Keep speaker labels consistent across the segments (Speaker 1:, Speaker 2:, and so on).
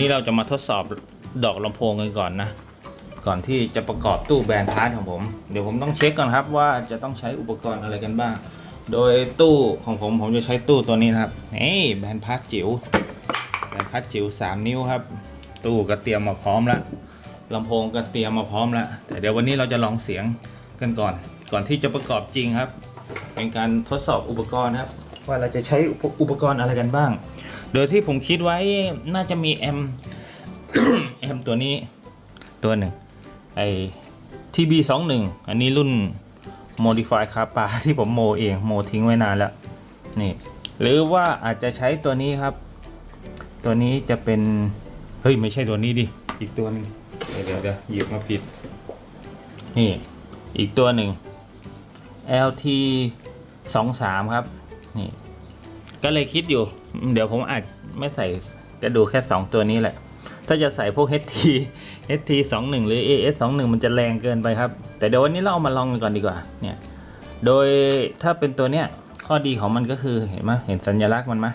Speaker 1: วันนี้เราจะมาทดสอบดอกลำโพงกันก่อนนะ ก่อนที่จะประกอบตู้แบรนด์พาร์ทของผม เดี๋ยวผมต้องเช็คก่อนครับว่าจะต้องใช้อุปกรณ์อะไรกันบ้าง โดยตู้ของผมผมจะใช้ตู้ตัวนี้นะครับนี่แบรนด์พาร์ทจิ๋วแบรนด์พาร์ทจิ๋ว3 นิ้วครับ ตู้ก็เตรียมมาพร้อมแล้วลำโพงก็เตรียมมาพร้อมแล้ว แต่เดี๋ยววันนี้เราจะลองเสียงกันก่อน ก่อนที่จะประกอบจริงครับ เป็นการทดสอบอุปกรณ์ครับ ว่าเราจะใช้อุปอุปกรณ์อะไรกันบ้าง โดยที่ผมคิดไว้น่าจะมีแอมแอมตัวนี้ตัวหนึ่งไอ TB 2 1อันนี้รุ่น Modify คาปาที่ผมโมเองโมทิ้งไว้นานแล้วนี่หรือว่าอาจจะใช้ตัวนี้ครับ ตัวนี้จะเป็น เฮ้ย ไม่ใช่ตัวนี้ดิ อีกตัวหนึงเดี๋ยวเดี๋ยวเดี๋ยวหยิบมาผิด นี่ อีกตัวหนึ่ง LT 2 3ครับ นี่ ก็เลยคิดอยู่ เดี๋ยวผมอาจไม่ใส่จะดูแค่ 2 ตัวนี้แหละ ถ้าจะใส่พวก HT HT 2 1หรือ AS 2 1มันจะแรงเกินไปครับ แต่เดี๋ยววันนี้เราเอามาลองกันก่อนดีกว่า เนี่ย โดยถ้าเป็นตัวเนี้ยข้อดีของมันก็คือเห็นไหมเห็นสัญลักษณ์มันไหม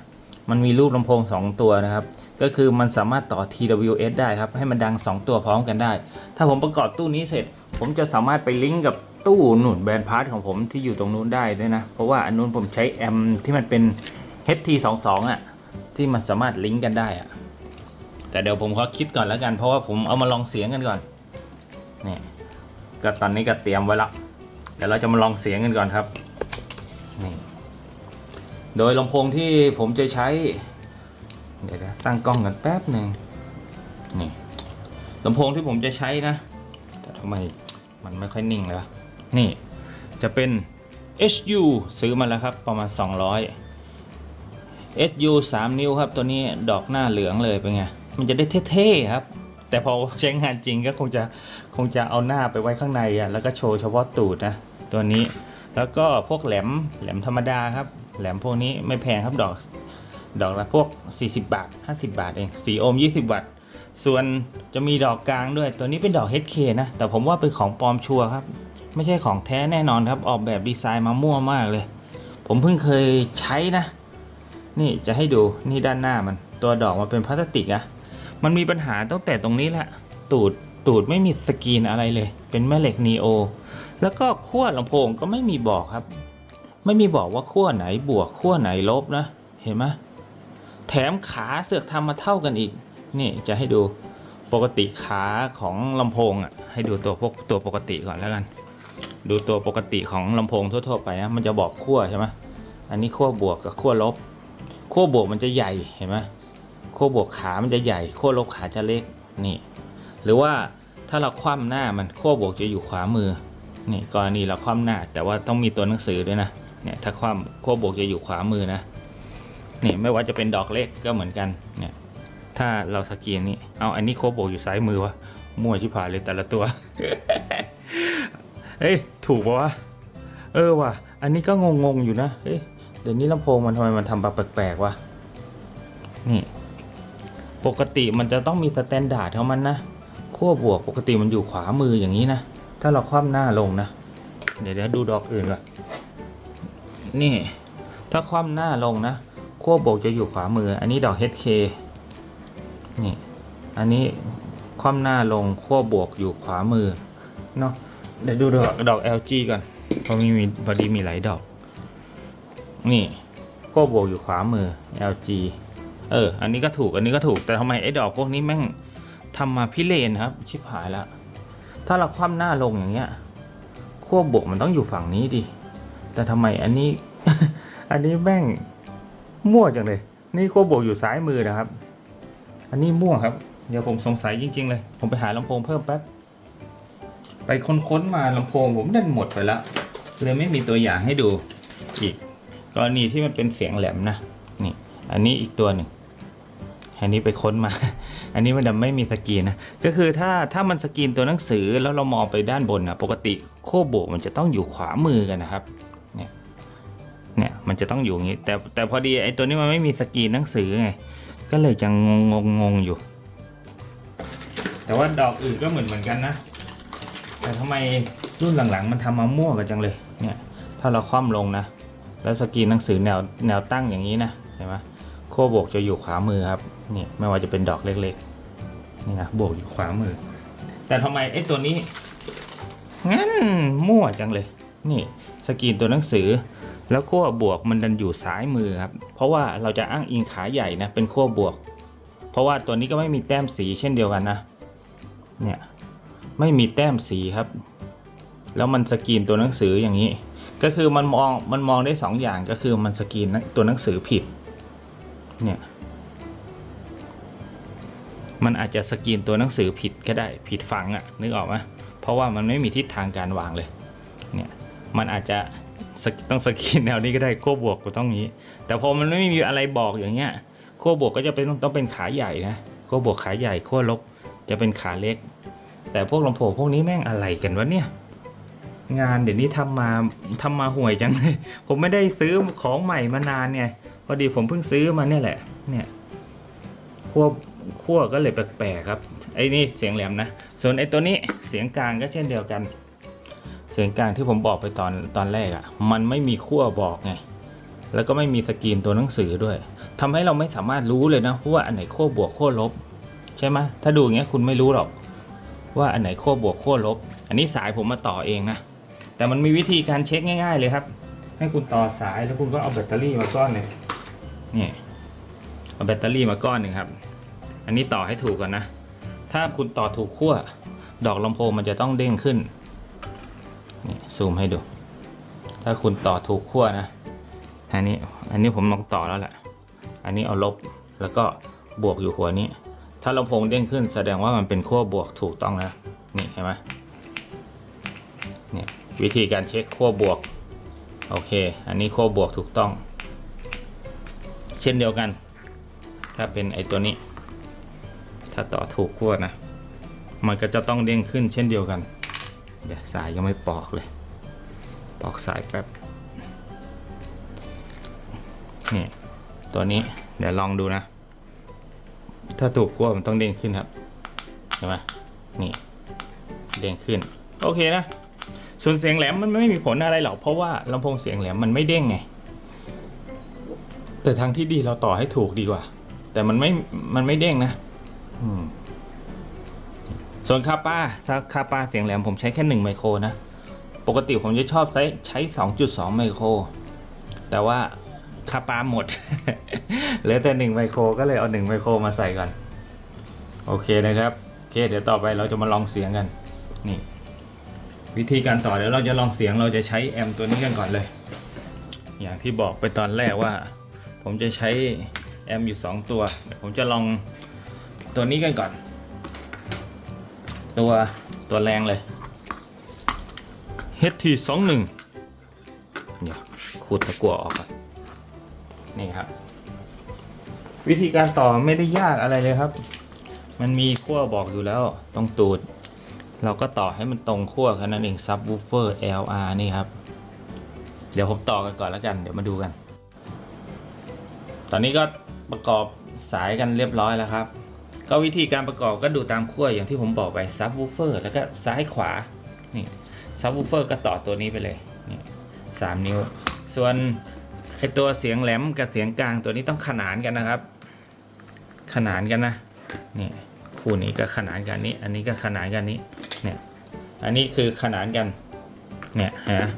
Speaker 1: มันมีรูปลำโพง 2 ตัวนะครับ ก็คือมันสามารถต่อ TWS ได้ครับ ให้มันดัง 2 ตัวพร้อมกันได้ ถ้าผมประกอบตู้นี้เสร็จ ผมจะสามารถไปลิงก์กับตู้หนุนแบรนด์พาร์ทของผมที่อยู่ตรงนู้นได้ด้วยนะ เพราะว่าอันนู้นผมใช้แอมที่มันเป็น HT22 อะ ที่มันสามารถลิงก์กันได้อะ แต่เดี๋ยวผมขอคิดก่อนแล้วกัน เพราะว่าผมเอามาลองเสียงกันก่อน นี่ก็ตอนนี้ก็เตรียมไว้ละเดี๋ยวเราจะมาลองเสียงกันก่อนครับนี่โดยลำโพงที่ผมจะใช้ เดี๋ยวตั้งกล้องกันแป๊บหนึ่งนี่ลำโพงที่ผมจะใช้นะแต่ทำไมมันไม่ค่อยนิ่งเลยวะนี่จะเป็น HU ซื้อมาแล้วครับประมาณ 200 SU 3 นิ้วครับ ตัวนี้ดอกหน้าเหลืองเลยเป็นไง มันจะได้เท่ๆครับ แต่พอใช้งานจริงก็คงจะคงจะเอาหน้าไปไว้ข้างในอะแล้วก็โชว์เฉพาะตูดนะตัวนี้แล้วก็พวกแหลมแหลมธรรมดาครับ แหลมพวกนี้ไม่แพงครับดอกดอกละพวก 40 บาท 50 บาทเอง4โอม 20 วัตต์ ส่วนจะมีดอกกลางด้วย ตัวนี้เป็นดอก HK นะ แต่ผมว่าเป็นของปลอมชัวร์ครับ ไม่ใช่ของแท้แน่นอนครับ ออกแบบดีไซน์มามั่วมากเลย ผมเพิ่งเคยใช้นะ นี่จะให้ดูนี่ด้านหน้ามัน ตัวดอกมันเป็นพลาสติกอะมันมีปัญหาตั้งแต่ตรงนี้แหละ ตูดตูดไม่มีสกรีนอะไรเลย เป็นแม่เหล็กนีโอ แล้วก็ขั้วลำโพงก็ไม่มีบอกครับ ไม่มีบอกว่าขั้วไหนบวกขั้วไหนลบนะ เห็นไหมแถมขาเสือกทำมาเท่ากันอีก นี่จะให้ดูปกติขาของลำโพงอะ ให้ดูตัวพวกตัวปกติก่อนแล้วกัน ดูตัวปกติของลำโพงทั่วๆไปนะมันจะบอกขั้วใช่ไหมอันนี้ขั้วบวกกับขั้วลบ ขั้วบวกมันจะใหญ่เห็นไหมขั้วบวกขามันจะใหญ่ขั้วลบขาจะเล็กนี่หรือว่าถ้าเราคว่ำหน้ามันขั้วบวกจะอยู่ขวามือนี่กรณีเราคว่ำหน้า แต่ว่าต้องมีตัวหนังสือด้วยนะเนี่ยถ้าคว่ำขั้วบวกจะอยู่ขวามือนะนี่ไม่ว่าจะเป็นดอกเล็กก็เหมือนกันเนี่ยถ้าเราสกรีนนี่เอาอันนี้โคโบวกอยู่ซ้ายมือวะมั่วชิบหายเลยแต่ละตัวเฮ้ยถูกปะวะเออว่ะอันนี้ก็งงๆอยู่นะเฮ้ย เดี๋ยวนี้ลำโพงมันทำไมมันทำแบบแปลกๆวะนี่ ปกติมันจะต้องมีสแตนดาร์ดของมันนะขั้วบวกปกติมันอยู่ขวามืออย่างนี้นะ ถ้าเราคว่ำหน้าลงนะ เดี๋ยวเดี๋ยวดูดอกอื่นก่อนนี่ ถ้าคว่ำหน้าลงนะขั้วบวกจะอยู่ขวามือ อันนี้ดอก HK นี่ อันนี้คว่ำหน้าลงขั้วบวกอยู่ขวามือเนาะเดี๋ยวดูดอกดอก LG ก่อนเพราะมีมีพอดีมีหลายดอก นี่ขั้วบวกอยู่ขวามือ LG เออ อันนี้ก็ถูก อันนี้ก็ถูก แต่ทำไมไอ้ดอกพวกนี้แม่งทำมาพิเรนครับ ชิบหายล้วถ้าเราคว่ำหน้าลงอย่างเงี้ย ขั้วบวกมันต้องอยู่ฝั่งนี้ดิ แต่ทำไมอันนี้ อันนี้แม่งมั่วจังเลย นี่ขั้วบวกอยู่ซ้ายมือนะครับ อันนี้มั่วครับ เดี๋ยวผมสงสัยจริง ๆ เลย ผมไปหาลำโพงเพิ่มแป๊บ ไปค้นๆมาลำโพงผมดันหมดไปล้วเลยไม่มีตัวอย่างให้ดูอีก กรณีที่มันเป็นเสียงแหลมนะนี่อันนี้อีกตัวหนึ่งอันนี้ไปค้นมา อันนี้มันจะไม่มีสกรีนนะ ก็คือถ้าถ้ามันสกรีนตัวหนังสือแล้วเรามองไปด้านบนนะปกติโค้บวกมันจะต้องอยู่ขวามือกันนะครับ เนี่ย เนี่ยมันจะต้องอยู่อย่างนี้ แต่แต่พอดีไอ้ตัวนี้มันไม่มีสกรีนหนังสือไง ก็เลยจะงงงงงอยู่ แต่ว่าดอกอื่นก็เหมือนเหมือนกันนะ แต่ทำไมรุ่นหลังๆ มันทำมามั่วกันจังเลย เนี่ย ถ้าเราคว่ำลงนะ แล้วสกรีนหนังสือแนวแนวตั้งอย่างนี้นะเห็นไหมขั้วบวกจะอยู่ขวามือครับนี่ไม่ว่าจะเป็นดอกเล็กๆนี่นะบวกอยู่ขวามือ แต่ทำไมไอ้ตัวนี้งั้นมั่วจังเลย นี่สกรีนตัวหนังสือ แล้วขั้วบวกมันดันอยู่ซ้ายมือครับ เพราะว่าเราจะอ้างอิงขาใหญ่นะเป็นขั้วบวก เพราะว่าตัวนี้ก็ไม่มีแต้มสีเช่นเดียวกันนะเนี่ยไม่มีแต้มสีครับ แล้วมันสกรีนตัวหนังสืออย่างนี้ ก็คือมันมองมันมองได้สองอย่างก็คือมันสกรีนตัวหนังสือผิดเนี่ยมันอาจจะสกรีนตัวหนังสือผิดก็ได้ผิดฝังอะนึกออกไหมเพราะว่ามันไม่มีทิศทางการวางเลยเนี่ยมันอาจจะต้องสกรีนแนวนี้ก็ได้ขั้วบวกก็ต้องนี้ แต่พอมันไม่มีอะไรบอกอย่างเงี้ยขั้วบวกก็จะเป็นต้องเป็นขาใหญ่นะขั้วบวกขาใหญ่ขั้วลบจะเป็นขาเล็ก แต่พวกลำโพงพวกนี้แม่งอะไรกันวะเนี่ย งานเดี๋ยวนี้ทำมาทำมาห่วยจังเลย ผมไม่ได้ซื้อของใหม่มานานไงพอดีผมเพิ่งซื้อมาเนี่ยแหละ เนี่ยขั้วขั้วก็เลยแปลกๆครับไอ้นี่เสียงแหลมนะส่วนไอ้ตัวนี้เสียงกลางก็เช่นเดียวกัน เสียงกลางที่ผมบอกไปตอนตอนแรกอะ่ะ มันไม่มีขั้วบอกไงแล้วก็ไม่มีสกรีนตัวหนังสือด้วยทำให้เราไม่สามารถรู้เลยนะว่าอันไหนขั้วบวกขั้วลบ ใช่ไหมถ้าดูอย่างเงี้ยคุณไม่รู้หรอก ว่าอันไหนขั้วบวกขั้วลบ อันนี้สายผมมาต่อเองนะ แต่มันมีวิธีการเช็คง่ายๆเลยครับ ให้คุณต่อสายแล้วคุณก็เอาแบตเตอรี่มาก้อนหนึ่งนี่เอาแบตเตอรี่มาก้อนหนึ่งครับ อันนี้ต่อให้ถูกก่อนนะ ถ้าคุณต่อถูกขั้วดอกลำโพงมันจะต้องเด้งขึ้นนี่ซูมให้ดู ถ้าคุณต่อถูกขั้วนะ อันนี้อันนี้ผมลองต่อแล้วแหละ อันนี้เอาลบแล้วก็บวกอยู่หัวนี้ ถ้าลำโพงเด้งขึ้นแสดงว่ามันเป็นขั้วบวกถูกต้องนะนี่เห็นไหม วิธีการเช็คขั้วบวก โอเค อันนี้ขั้วบวกถูกต้อง เช่นเดียวกัน ถ้าเป็นไอตัวนี้ ถ้าต่อถูกขั้วนะ มันก็จะต้องเด้งขึ้นเช่นเดียวกัน เดี๋ยวสายยังไม่ปอกเลย ปอกสายแป๊บ นี่ตัวนี้เดี๋ยวลองดูนะ ถ้าถูกขั้วมันต้องเด้งขึ้นครับ เห็นไหมนี่ เด้งขึ้น โอเคนะ ส่วนเสียงแหลมมันไม่มีผลอะไรหรอกเพราะว่าลำโพงเสียงแหลมมันไม่เด้งไง แต่ทางที่ดีเราต่อให้ถูกดีกว่า แต่มันไม่มันไม่เด้งนะส่วนคาป้าถ้าคาป้าเสียงแหลมผมใช้แค่1ไมโครนะ ปกติผมจะชอบใช้ใช้2.2ไมโคร แต่ว่าคาปาหมด เหลือแต่1ไมโครก็เลยเอา1ไมโครมาใส่ก่อน โอเคนะครับ โอเค เดี๋ยวต่อไปเราจะมาลองเสียงกัน นี่ วิธีการต่อเดี๋ยวเราจะลองเสียงเราจะใช้แอมตัวนี้กันก่อนเลย อย่างที่บอกไปตอนแรกว่า ผมจะใช้แอมอยู่ 2 ตัวเดี๋ยวผมจะลองตัวนี้กันก่อน ตัวตัวแรงเลย HT21 เดี๋ยวขูดตะกั่วออกก่อนนี่ครับ วิธีการต่อไม่ได้ยากอะไรเลยครับ มันมีขั้วบอกอยู่แล้วตรงตูด เราก็ต่อให้มันตรงขั้วแค่นั้นเอง subwoofer LR นี่ครับ เดี๋ยวผมต่อกันก่อนแล้วกัน เดี๋ยวมาดูกัน ตอนนี้ก็ประกอบสายกันเรียบร้อยแล้วครับ ก็วิธีการประกอบก็ดูตามขั้วอย่างที่ผมบอกไป subwoofer แล้วก็ซ้ายขวา นี่ subwoofer ก็ต่อตัวนี้ไปเลยนี่สามนิ้ว ส่วนไอตัวเสียงแหลมกับเสียงกลางตัวนี้ต้องขนานกันนะครับ ขนานกันนะ นี่คู่นี้ก็ขนานกันนี้ อันนี้ก็ขนานกันนี้ อันนี้คือขนานกัน เนี่ยฮะ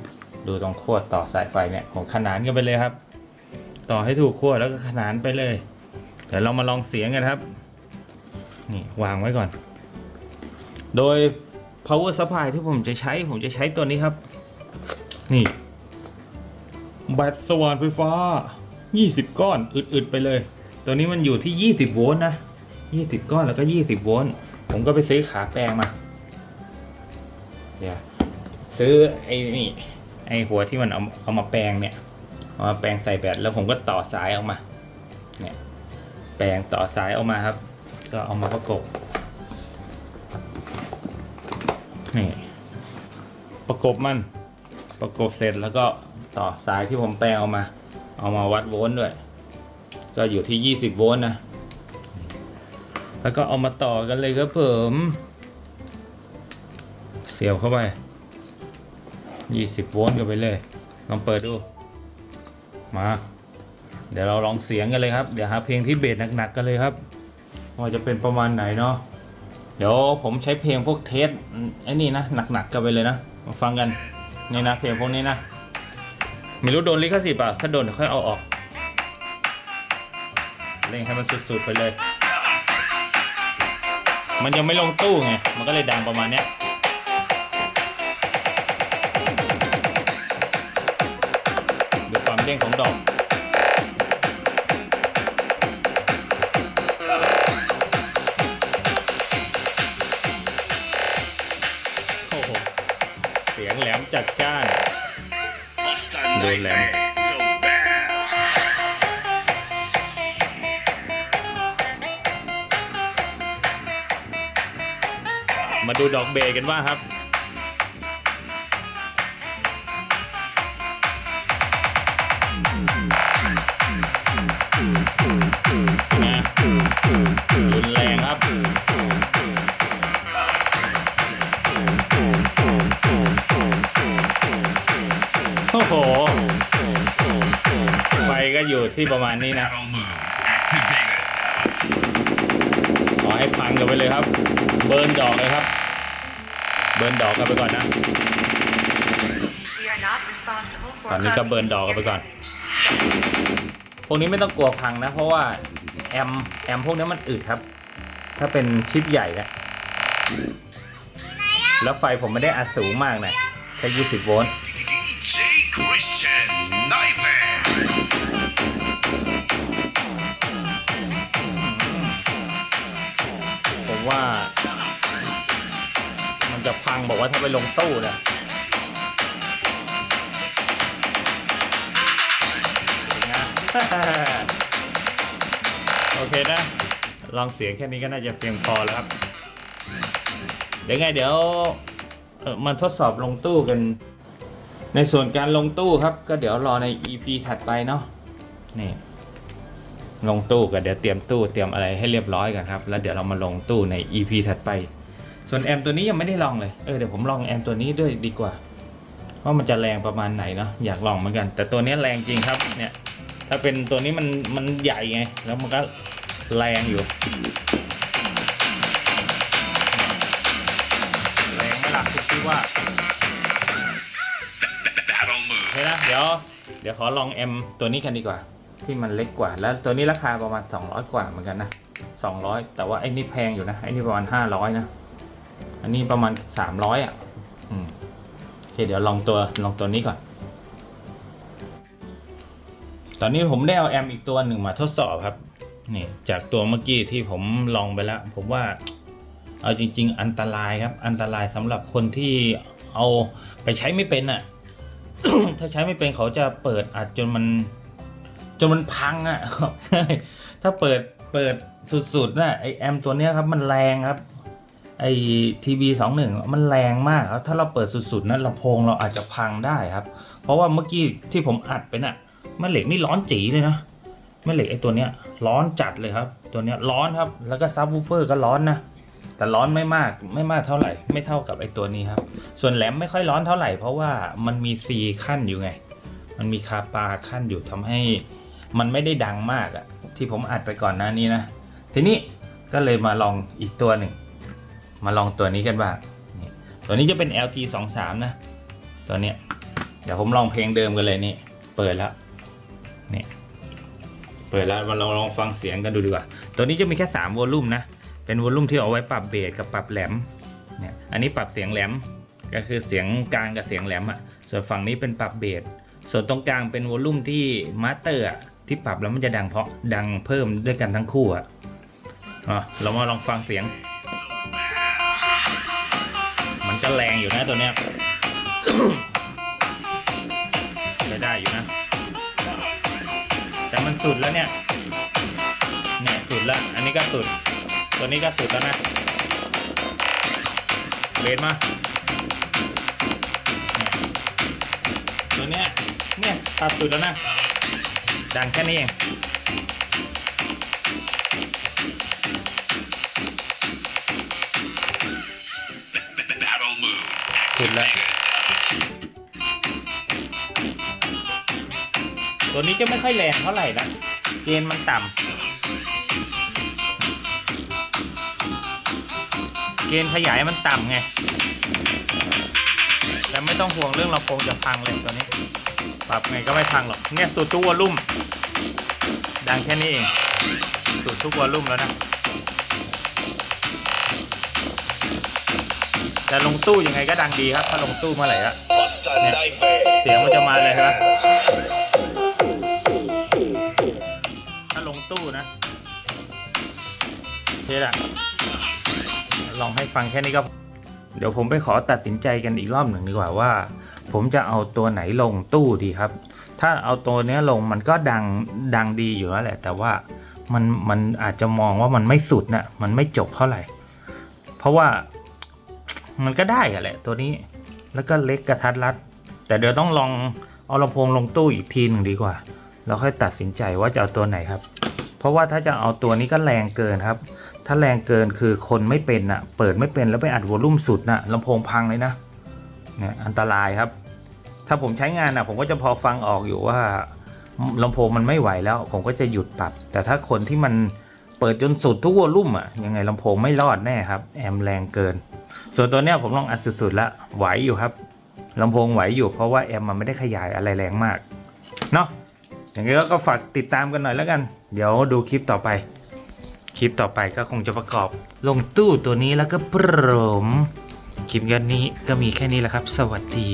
Speaker 1: ดูตรงขั้วต่อสายไฟเนี่ยผมขนานกันไปเลยครับ ต่อให้ถูกขั้วแล้วก็ขนานไปเลย เดี๋ยวเรามาลองเสียงกันครับ นี่วางไว้ก่อน โดย power supply ที่ผมจะใช้ผมจะใช้ตัวนี้ครับ นี่แบตสว่านไฟฟ้า 20 ก้อนอึดๆไปเลย ตัวนี้มันอยู่ที่ 20 โวลต์นะ 20 ก้อนแล้วก็ 20 โวลต์ผมก็ไปซื้อขาแปลงมา เดี๋ยวซื้อไอ้นี่ไอ้หัวที่มันเอาเอามาแปลงเนี่ยเอามาแปลงใส่แบตแล้วผมก็ต่อสายออกมาเนี่ยแปลงต่อสายออกมาครับ ก็เอามาประกบนี่ประกบมันประกบเสร็จแล้วก็ต่อสายที่ผมแปลงเอามา เอามาวัดโวลต์ด้วย ก็อยู่ที่ 20 โวลต์นะ แล้วก็เอามาต่อกันเลยครับผม เสียบเข้าไป 20 โวลต์กันไปเลย ลองเปิดดู มา เดี๋ยวเราลองเสียงกันเลยครับ เดี๋ยวหาเพลงที่เบสหนักๆกันเลยครับ ว่าจะเป็นประมาณไหนเนาะ เดี๋ยวผมใช้เพลงพวกเทสไอ้นี่นะหนักๆกันไปเลยนะ มาฟังกัน นี่นะเพลงพวกนี้นะ ไม่รู้โดนลิขสิทธิ์ป่ะ ถ้าโดนค่อยเอาออก เล่นให้มันสุดๆไปเลย มันยังไม่ลงตู้ไง มันก็เลยดังประมาณเนี้ย เด้งของดอกโอ้โหเสียงแหลมจัดจ้าน
Speaker 2: Busta
Speaker 1: Doon lang.
Speaker 2: Knife, the best.
Speaker 1: มาดูดอกเบกันว่าครับ อยู่ที่ประมาณนี้นะ
Speaker 2: Battle move activated.
Speaker 1: ขอให้พังกันไปเลยครับ เบิร์นดอกเลยครับ เบิร์นดอกกันไปก่อนนะ
Speaker 3: We are not responsible for
Speaker 1: ตอนนี้ก็
Speaker 3: causing
Speaker 1: เบิร์นดอกกันไปก่อน
Speaker 3: damage.
Speaker 1: พวกนี้ไม่ต้องกลัวพังนะ เพราะว่าแอมแอมพวกนี้มันอึดครับ ถ้าเป็นชิปใหญ่นะแล้วไฟผมไม่ได้อัดสูงมากนะแค่ 20 โวลต์ ว่า มันจะพังบอกว่าถ้าไปลงตู้นะเป็นไงโอเคนะ ลองเสียงแค่นี้ก็น่าจะเพียงพอแล้วครับ เดี๋ยวไงเดี๋ยวเอ่อมาทดสอบลงตู้กัน ในส่วนการลงตู้ครับ ก็เดี๋ยวรอใน EP ถัดไปเนาะนี่ ลงตู้กันเดี๋ยวเตรียมตู้เตรียมอะไรให้เรียบร้อยกันครับ แล้วเดี๋ยวเรามาลงตู้ใน EP ถัดไป ส่วนแอมตัวนี้ยังไม่ได้ลองเลย เออเดี๋ยวผมลองแอมตัวนี้ด้วยดีกว่าว่ามันจะแรงประมาณไหนเนาะอยากลองเหมือนกัน แต่ตัวนี้แรงจริงครับเนี่ยถ้าเป็นตัวนี้มันมันใหญ่ไง แล้วมันก็แรงอยู่แรงไม่หลักคิดที่ว่า
Speaker 2: Battle move.
Speaker 1: โอเคนะเดี๋ยวเดี๋ยวขอลองแอมตัวนี้กันดีกว่า ที่มันเล็กกว่า แล้วตัวนี้ราคาประมาณ 200 กว่าเหมือนกันนะ 200 แต่ว่าไอ้นี่แพงอยู่นะ ไอ้นี่ประมาณ 500 นะ อันนี้ประมาณ 300 อะอืมโอเคเดี๋ยวลองตัวลองตัวนี้ก่อน ตอนนี้ผมได้เอาแอมอีกตัวหนึ่งมาทดสอบครับ นี่จากตัวเมื่อกี้ที่ผมลองไปแล้ว ผมว่าเอาจริง ๆ อันตรายครับ อันตรายสำหรับคนที่เอาไปใช้ไม่เป็นอะ ถ้าใช้ไม่เป็นเขาจะเปิดอัดจนมัน จนมันพังอะ ถ้าเปิดเปิดสุดๆนะไอแอมตัวเนี้ยครับมันแรงครับ ไอทีบีสองหนึ่งมันแรงมากครับ ถ้าเราเปิดสุดๆนั้นลำโพงเราอาจจะพังได้ครับ เพราะว่าเมื่อกี้ที่ผมอัดไปน่ะแม่เหล็กนี่ร้อนจีเลยนะแม่เหล็กไอตัวเนี้ยร้อนจัดเลยครับ ตัวเนี้ยร้อนครับ แล้วก็ซับวูเฟอร์ก็ร้อนนะแต่ร้อนไม่มากไม่มากเท่าไหร่ ไม่เท่ากับไอตัวนี้ครับ ส่วนแหลมไม่ค่อยร้อนเท่าไหร่เพราะว่ามันมีซีขั้นอยู่ไง มันมีคาปาขั้นอยู่ทำให้ มันไม่ได้ดังมากอะที่ผมอัดไปก่อนหน้านี้นะ ทีนี้ก็เลยมาลองอีกตัวหนึ่ง มาลองตัวนี้กันบ้างตัวนี้จะเป็น LT 2 3นะ ตัวเนี้ย เดี๋ยวผมลองเพลงเดิมกันเลยนี่ เปิดแล้วนี่ เปิดแล้วมาลองลองฟังเสียงกันดูดีกว่า ตัวนี้จะมีแค่3วอลลุ่มนะ เป็นวอลลุ่มที่เอาไว้ปรับเบสกับปรับแหลม เนี่ย อันนี้ปรับเสียงแหลม ก็คือเสียงกลางกับเสียงแหลมอะ ส่วนฝั่งนี้เป็นปรับเบส ส่วนตรงกลางเป็นวอลลุ่มที่มาสเตอร์อะ ที่ปรับแล้วมันจะดังเพราะดังเพิ่มด้วยกันทั้งคู่อะอะเรามาลองฟังเสียง มันก็แรงอยู่นะตัวเนี้ยได้ได้อยู่นะ แต่มันสุดแล้วเนี่ยเนี่ยสุดแล้ว อันนี้ก็สุด ตัวนี้ก็สุดแล้วนะเบสมาตัวเนี้ยเนี่ยตัดสุดแล้วนะ ดังแค่นี้เองสุดแล้วตัวนี้จะไม่ค่อยแรงเท่าไหร่นะ เกณฑ์มันต่ำ เกณฑ์ขยายมันต่ำไง แต่ไม่ต้องห่วงเรื่องลำโพงจะพังเลยตัวนี้ ปรับไงก็ไม่พังหรอก เนี่ยสุดทุกวอลุ่ม ดังแค่นี้เองสุดทุกวอลุ่มแล้วนะ แต่ลงตู้ยังไงก็ดังดีครับ ถ้าลงตู้เมื่อไหร่อะ
Speaker 2: Hostile knife
Speaker 1: เสียงมันจะมาเลยครับถ้าลงตู้นะโอเคละลองให้ฟังแค่นี้ก็ เดี๋ยวผมไปขอตัดสินใจกันอีกรอบหนึ่งดีกว่าว่า ผมจะเอาตัวไหนลงตู้ดีครับ ถ้าเอาตัวเนี้ยลงมันก็ดังดังดีอยู่แล้วแหละ แต่ว่ามันมันอาจจะมองว่ามันไม่สุดนะมันไม่จบเท่าไหร่ เพราะว่ามันก็ได้อะแหละ ตัวนี้แล้วก็เล็กกระทัดรัด แต่เดี๋ยวต้องลองเอาลำโพงลงตู้อีกทีหนึ่งดีกว่าแล้วค่อยตัดสินใจว่าจะเอาตัวไหนครับ เพราะว่าถ้าจะเอาตัวนี้ก็แรงเกินครับ ถ้าแรงเกินคือคนไม่เป็นอะเปิดไม่เป็นแล้วไปอัดวอลลุ่มสุดน่ะลำโพงพังเลยนะ นี่ยอันตรายครับ ถ้าผมใช้งานอะผมก็จะพอฟังออกอยู่ว่าลำโพงมันไม่ไหวแล้ว ผมก็จะหยุดปรับ แต่ถ้าคนที่มันเปิดจนสุดทุกวอลุ่มอะยังไงลำโพงไม่รอดแน่ครับ แอมแรงเกิน ส่วนตัวเนี้ยผมลองอัดสุดๆล้วไหวอยู่ครับลำโพงไหวอยู่เพราะว่าแอมมันไม่ได้ขยายอะไรแรงมากเนาะอย่างนี้ก็ฝากติดตามกันหน่อยแล้วกัน เดี๋ยวดูคลิปต่อไป คลิปต่อไปก็คงจะประกอบ ลงตู้ตัวนี้แล้วก็ปรม คลิปยันนี้ก็มีแค่นี้แหละครับ สวัสดี